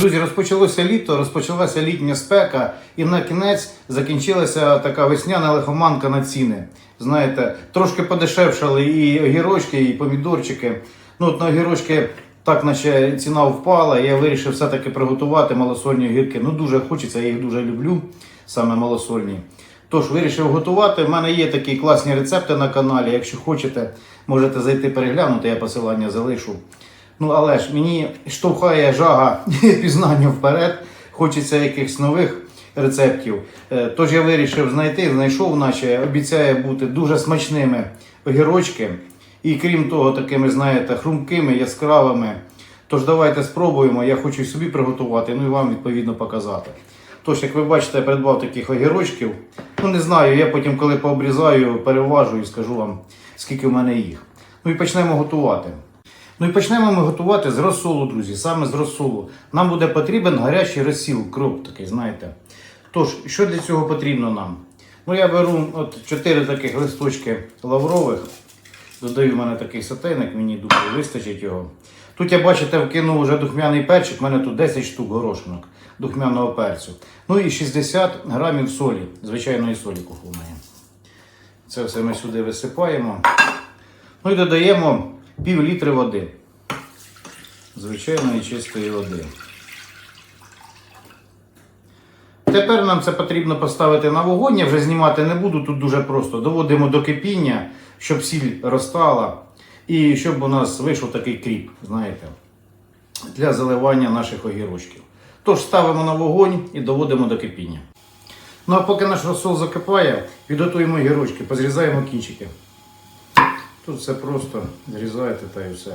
Друзі, розпочалося літо, розпочалася літня спека, і на кінець закінчилася така весняна лихоманка на ціни. Знаєте, трошки подешевшали і огірочки, і помідорчики. Ну, от на огірочки так, наче ціна впала. Я вирішив все-таки приготувати малосольні огірки. Ну, дуже хочеться, я їх дуже люблю, саме малосольні. Тож вирішив готувати. У мене є такі класні рецепти на каналі. Якщо хочете, можете зайти переглянути, я посилання залишу. Ну, але ж мені штовхає жага пізнання вперед, хочеться якихось нових рецептів. Е, Тож я вирішив знайти, знайшов, наче обіцяє бути дуже смачними огірочки. І крім того, такими, знаєте, хрумкими, яскравими. Тож давайте спробуємо. Я хочу собі приготувати, ну і вам відповідно показати. Тож, як ви бачите, я придбав таких огірочків. Ну не знаю, я потім, коли пообрізаю, переважу і скажу вам, скільки в мене їх. Ну і почнемо готувати. Ну і почнемо ми готувати з розсолу, друзі, саме з розсолу. Нам буде потрібен гарячий розсіл, кроп такий, знаєте. Тож, що для цього потрібно нам? Ну, я беру от 4 таких листочки лаврових. Додаю в мене такий сотейник, мені думаю, вистачить його. Тут я бачите, вкинув вже духмяний перчик, в мене тут 10 штук горошинок духмяного перцю. Ну і 60 грамів солі, звичайної солі кухонної. Це все ми сюди висипаємо. Ну і додаємо пів літри води. Звичайної чистої води. Тепер нам це потрібно поставити на вогонь. Я вже знімати не буду, тут дуже просто. Доводимо до кипіння, щоб сіль розтала і щоб у нас вийшов такий кріп, знаєте, для заливання наших огірочків. Тож ставимо на вогонь і доводимо до кипіння. Ну а поки наш розсол закипає, підготуємо огірочки, позрізаємо кінчики. Тут все просто зрізаєте та і все.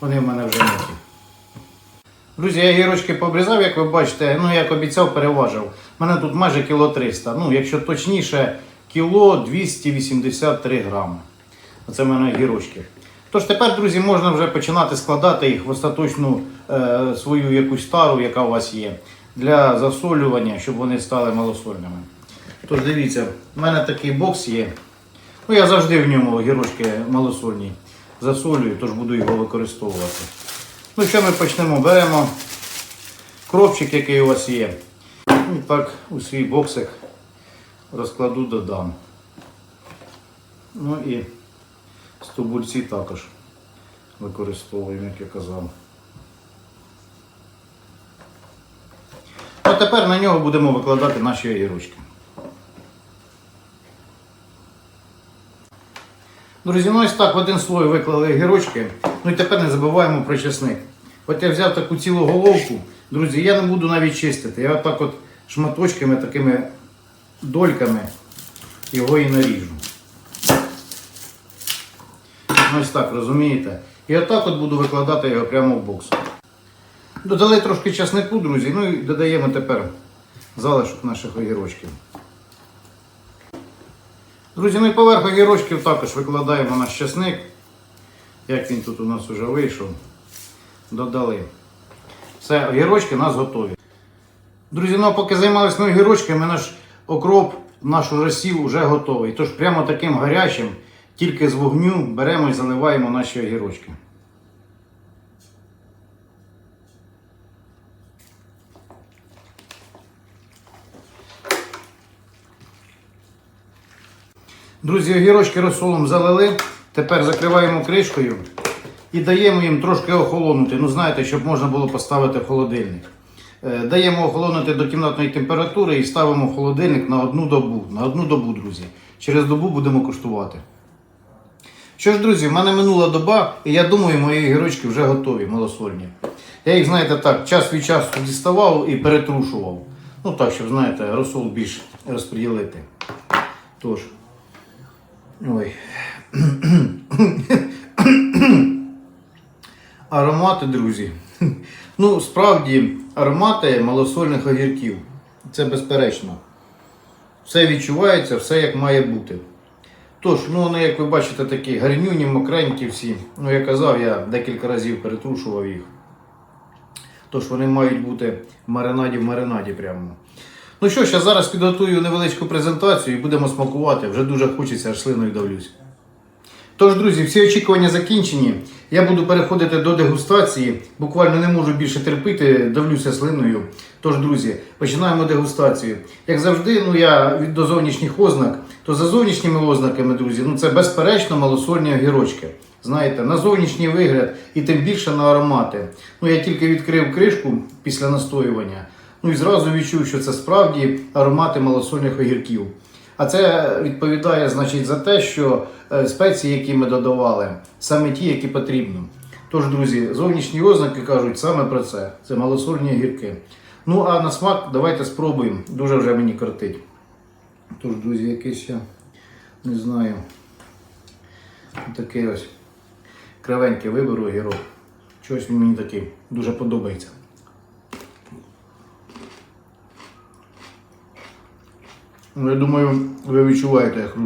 Вони в мене вже м'які. Друзі, я гірочки пообрізав, як ви бачите, ну як обіцяв, переважив. У мене тут майже кіло 300. Ну, якщо точніше, кіло 283 грами. Оце в мене гірочки. Тож тепер, друзі, можна вже починати складати їх в остаточну е, свою якусь тару, яка у вас є, для засолювання, щоб вони стали малосольними. Тож дивіться, в мене такий бокс є. Ну, я завжди в ньому гірочки малосольні засолюю, тож буду його використовувати. Ну що ми почнемо? Беремо кропчик, який у вас є. І так у свій боксик розкладу додам. Ну і стовбурці також використовуємо, як я казав. А тепер на нього будемо викладати наші огірочки. Друзі, ну ось так в один слой виклали огірочки. Ну і тепер не забуваємо про чесник. От я взяв таку цілу головку. Друзі, я не буду навіть чистити. Я отак от шматочками, такими дольками його і наріжу. Ну, Ось так, розумієте? І отак от буду викладати його прямо в бокс. Додали трошки часнику, друзі, ну і додаємо тепер залишок наших огірочків. Друзі, ну і поверх огірочків також викладаємо наш часник. Як він тут у нас вже вийшов. Додали. Все, огірочки у нас готові. Друзі, ну а поки займалися ми огірочками, наш окроп, наш розсів вже готовий. Тож прямо таким гарячим, тільки з вогню беремо і заливаємо наші огірочки. Друзі, огірочки розсолом залили. Тепер закриваємо кришкою і даємо їм трошки охолонути. Ну, знаєте, щоб можна було поставити в холодильник. Е, Даємо охолонути до кімнатної температури і ставимо в холодильник на одну добу. На одну добу, друзі. Через добу будемо куштувати. Що ж, друзі, в мене минула доба, і я думаю, мої огірочки вже готові, малосольні. Я їх, знаєте, так, час від часу діставав і перетрушував. Ну так, щоб, знаєте, розсол більш розподілити. Тож. Ой. Аромати, друзі. Ну, справді, аромати малосольних огірків. Це безперечно. Все відчувається, все як має бути. Тож, ну вони, як ви бачите, такі гарнюні, мокренькі всі. Ну, я казав, я декілька разів перетрушував їх. Тож вони мають бути в маринаді в маринаді прямо. Ну що я зараз підготую невеличку презентацію і будемо смакувати. Вже дуже хочеться, аж слиною давлюсь. Тож, друзі, всі очікування закінчені. Я буду переходити до дегустації. Буквально не можу більше терпіти, давлюся слиною. Тож, друзі, починаємо дегустацію. Як завжди, ну я від до зовнішніх ознак, то за зовнішніми ознаками, друзі, ну це безперечно малосольні огірочки. Знаєте, на зовнішній вигляд і тим більше на аромати. Ну я тільки відкрив кришку після настоювання. Ну і зразу відчув, що це справді аромати малосольних огірків. А це відповідає, значить, за те, що е, спеції, які ми додавали, саме ті, які потрібно. Тож, друзі, зовнішні ознаки кажуть саме про це. Це малосольні огірки. Ну а на смак давайте спробуємо. Дуже вже мені кортить. Тож, друзі, якийсь я не знаю. Такий ось кривенький виберу огірок. Він мені такий дуже подобається. Ну, я думаю, ви відчуваєте, як.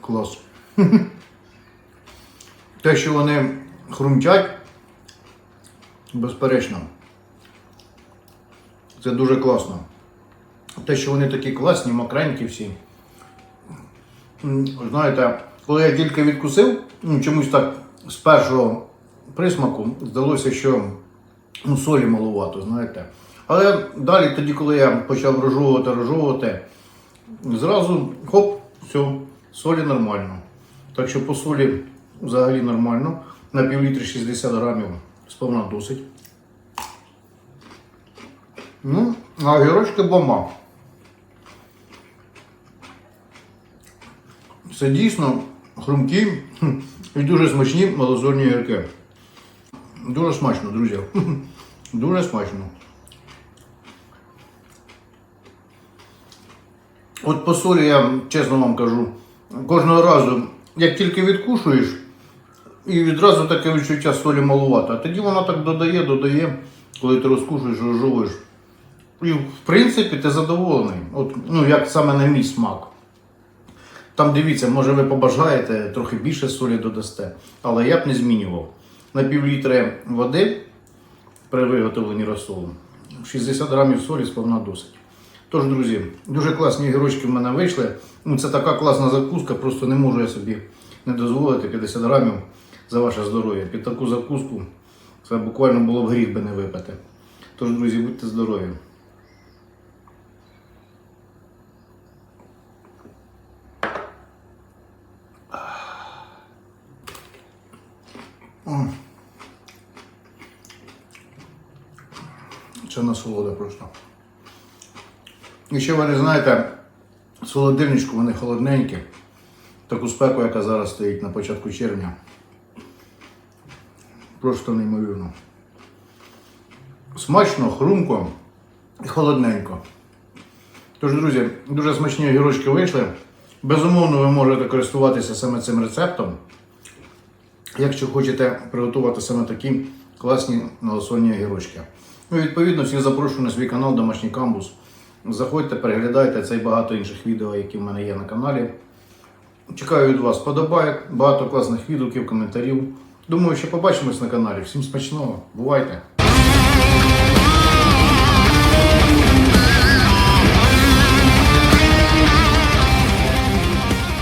Клас. Те, що вони хрумтять, безперечно. Це дуже класно. Те, що вони такі класні, мокренькі всі. Знаєте, коли я тільки відкусив, ну, чомусь так з першого присмаку здалося, що ну, солі малувато, знаєте. Але далі, тоді, коли я почав розжовувати, розжовувати, зразу хоп, все, солі нормально. Так що по солі взагалі нормально. На півлітрі 60 грамів сповна досить. Ну, а огірочки бомба. Це дійсно хрумкі і дуже смачні малозорні гірки. Дуже смачно, друзі. Дуже смачно. От по солі я чесно вам кажу, кожного разу, як тільки відкушуєш, і відразу таке відчуття солі малувато. А тоді вона так додає, додає, коли ти розкушуєш, розжовуєш. І в принципі ти задоволений. От, ну, як саме на мій смак. Там дивіться, може ви побажаєте, трохи більше солі додасте, але я б не змінював. На пів літри води при виготовленні розсолу 60 грамів солі сповна досить. Тож, друзі, дуже класні гірочки в мене вийшли. Ну, це така класна закуска, просто не можу я собі не дозволити 50 грамів за ваше здоров'я. Під таку закуску це буквально було б гріх би не випити. Тож, друзі, будьте здорові. Це насолода просто. І ще не знаєте, з вони холодненькі. Таку спеку, яка зараз стоїть на початку червня. Просто неймовірно. Смачно, хрумко і холодненько. Тож, друзі, дуже смачні огірочки вийшли. Безумовно, ви можете користуватися саме цим рецептом. Якщо хочете приготувати саме такі класні малосольні огірочки. Ну, відповідно, всіх запрошую на свій канал Домашній Камбус. Заходьте, переглядайте це і багато інших відео, які в мене є на каналі. Чекаю від вас подобайок, багато класних відгуків, коментарів. Думаю, що побачимось на каналі. Всім смачного, бувайте!